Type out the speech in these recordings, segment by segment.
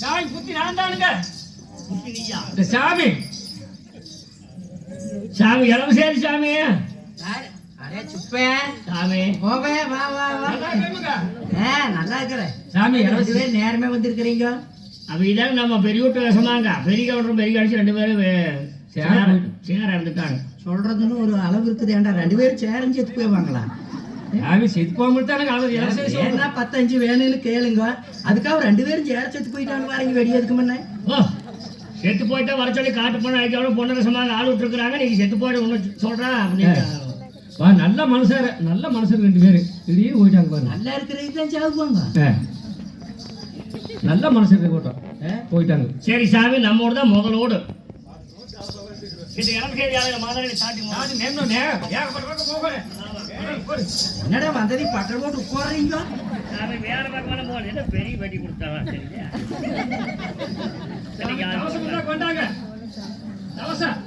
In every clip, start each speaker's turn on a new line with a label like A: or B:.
A: சாமி புத்தி நான் தானுங்க
B: புத்திரியா
A: இந்த சாமி. சாமி இளவு சரி சாமி?
B: அடே சுப்பே.
A: சாமி.
B: போவே வா வா வா. ஏ நல்லா இருக்கிறேன்
A: சாமி இளவு
B: இதுவே நேரமே வந்திருக்கிறீங்க.
A: அப்ப இதான் நம்ம பெரிய வீட்டு விஷமாங்க பெரிய கவுண்டரும் பெரிய கழிச்சு ரெண்டு பேரும் சேர சேர இருந்துட்டாங்க.
B: சொல்றதுன்னு ஒரு அளவு இருக்குது ஏன்டா ரெண்டு பேரும் சேரம் செத்து போய்வாங்களா
A: சாமி செத்து சரி சொல்றோம்.
B: ஏன்னா பத்தஞ்சு வேணும்னு கேளுங்க. அதுக்காக ரெண்டு பேரும் சேர செத்து போயிட்டாங்க பாருங்க வெடியதுக்கு முன்னே.
A: ஓ செத்து போயிட்டா வர சொல்லி காட்டு பொண்ணு அழைக்க பொண்ணு விஷமாக ஆள் விட்டுருக்குறாங்க நீங்க செத்து போயிட்டு ஒன்று சொல்றா
C: வா நல்ல மனுஷர் நல்ல மனுஷர் ரெண்டு பேரு. திடீர்னு போயிட்டாங்க பாருங்க.
B: நல்லா இருக்கிறதுக்கு தான் சாகுவாங்க.
C: நல்ல மனுஷர் போட்டோம் போயிட்டாங்க.
A: சரி சாமி நம்மோட தான் முதலோடு இது செய்தியாளர் மாதிரி சாட்டி
B: என்னடா வந்தது? பட்டர் போட்டு உட்காடுறீங்க
A: சாமி வேற பக்கம் போகணும் என்ன பெரிய வெட்டி கொடுத்தாவா? சரியா சரி,
C: கொண்டாங்க. தவசம்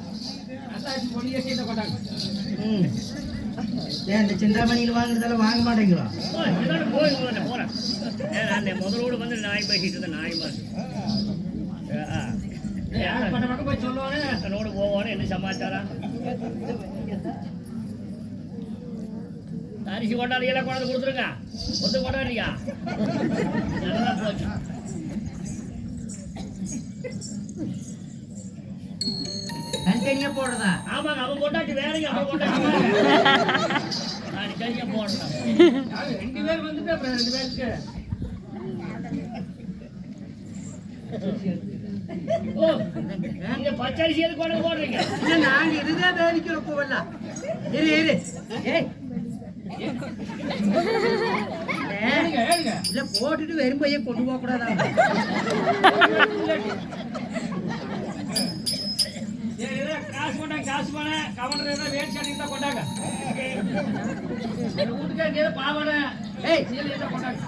C: கொண்டாங்க.
B: ம். ஏன் இந்த சிந்தாமணியில் வாங்குறதெல்லாம் வாங்க மாட்டேங்கிறோம்
A: ஓ, இதோட போய் போறேன், போறேன். ஏ, நான் இந்த முதலோடு வந்து நாய் பேசிட்டு இருந்தேன் நாய் மாதிரி. ஏ, ஆ. ஏ,
C: பட்ட பக்கம் போய் சொல்லுவானே
A: என்னோடு போவானு என்ன சமாச்சாரம்? அரிசி கொண்டாடி எல்லாம் கொண்டாந்து கொடுத்துருங்க. ஒத்து கொண்டாடுறியா நல்லா போச்சு.
B: தனித்தனியா போடுறதா?
A: ஆமாங்க அவன் கொண்டாட்டி வேறங்க அவன் கொண்டாட்டி போடணும்.
C: ரெண்டு பேர் வந்துட்டு அப்புறம் ரெண்டு பேருக்கு?
A: ஓ நீங்க பச்சரிசி எது கொண்டு போடுறீங்க?
B: இல்ல நாங்க இதுதான் வேலைக்கு போகலாம் இரு இரு. ஏய் இல்ல போட்டுட்டு வெறும்பையே கொண்டு போக கூடாதா?
C: காசு கொண்டாங்க காசு போன கவர்னர் ஏதோ வேட் ஷர்ட் இருந்தா கொண்டாங்க. எங்க வீட்டுக்கு ஏதோ பாவாடை
B: ஏய்.
C: கொண்டாங்க.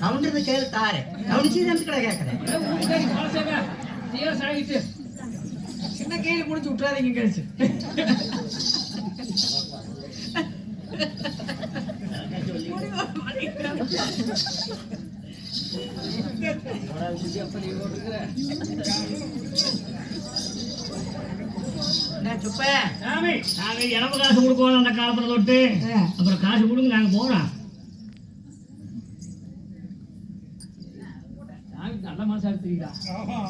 B: கவுண்டர் கேளு தாரு. கவனிச்சு தான் கடை கேட்கறேன்
C: சீலை சாகிட்டு சின்ன கேள்வி முடிச்சு விட்டுறாதீங்க கழிச்சு.
A: நாங்க இளவு காசு கொடுக்கணும் அந்த காலத்துல தொட்டு. அப்புறம் காசு கொடுங்க நாங்க போறோம்.
C: நல்ல மனசா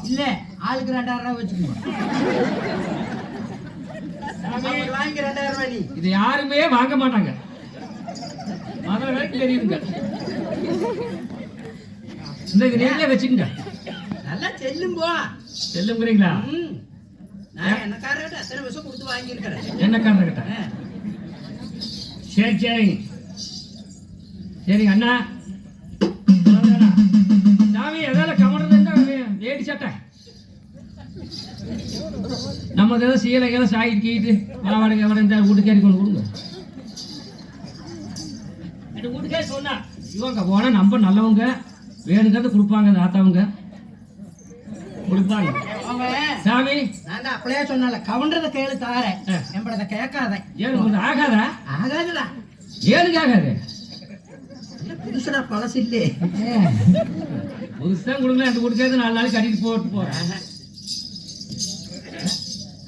B: இல்ல ஆளுக்கு ரெண்டாயிரம் ரூபாய் வச்சுக்கோங்க. வாங்கி ரெண்டாயிரம் ரூபாய் நீ
C: இது யாருமே வாங்க மாட்டாங்க. முதல்ல வரைக்கும் தெரியுதுங்க இந்த நீங்களே வச்சுக்கங்க.
B: நல்லா செல்லும் போ.
C: செல்லுங்கிறீங்களா.
B: நான் என்னக்காரர்கிட்ட அத்தனை வருஷம் கொடுத்து வாங்கியிருக்கிறேன்.
C: என்ன காரணக்கிட்ட
B: ஆ.
A: சரி சரி.
C: சரிங்க அண்ணா. நம்ம ஏதோ சீலை ஏதோ சாயிட்டு கீட்டு வாடகை எவ்வளோ இந்த வீட்டுக்கேறி கொண்டு கொடுங்க.
A: இந்த வீட்டுக்கே சொன்னா.
C: இவங்க போனா நம்ம நல்லவங்க வேணுங்கிறத கொடுப்பாங்க அந்த ஆத்தாவங்க.
A: கொடுப்பாங்க.
C: சாமி.
B: நான் அப்படியே சொன்னால கவுண்டரத கேளு தாரேன்
C: ஆ.
B: என்பதை கேட்காத.
C: கொஞ்சம் ஆகாதா?
B: ஆகாதுடா.
C: ஏழுக்கு ஆகாது?
B: புதுசுடா பழசு இல்லே.
C: புதுசாக கொடுங்க அந்த கொடுக்காது நாலு நாளைக்கு கட்டிட்டு போட்டு போறேன்.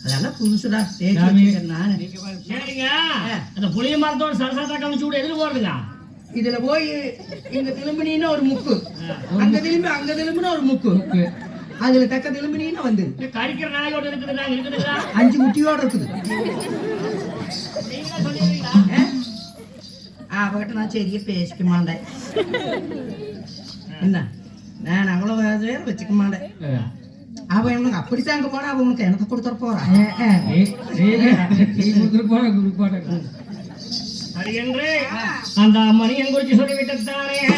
B: அதெல்லாம் புதுசுடா.
C: சாமி.
B: வச்சிருக்கேன் நானு.
A: சரிங்க. அந்த புளிய மரத்தோட சரசாத்தா கமிச்சு எதில் போறதுங்க?
B: இதுல போய் இங்க திரும்பினீன்னா ஒரு முக்கு. அங்க திரும்பி அங்க திரும்பினா ஒரு முக்கு. அதுல தக்க திரும்பினீன்னா வந்து.
A: கறிக்கிற நாயோட இருக்குதுங்க இருக்குதுங்களா
B: அஞ்சு குட்டியோட இருக்குது. அவகிட்ட நான் சரியா பேசிக்க மாட்டேன். என்ன? நான் அவ்வளவு வேற வச்சுக்க மாட்டேன். அவன் இவனுக்கு அப்படித்தான் அங்க போனா அவன் உனக்கு எனக்கு கொடுத்துட போறான்
A: சரி என்று அந்த மணியன் குறிச்சு சொல்லிவிட்டாரே என்ன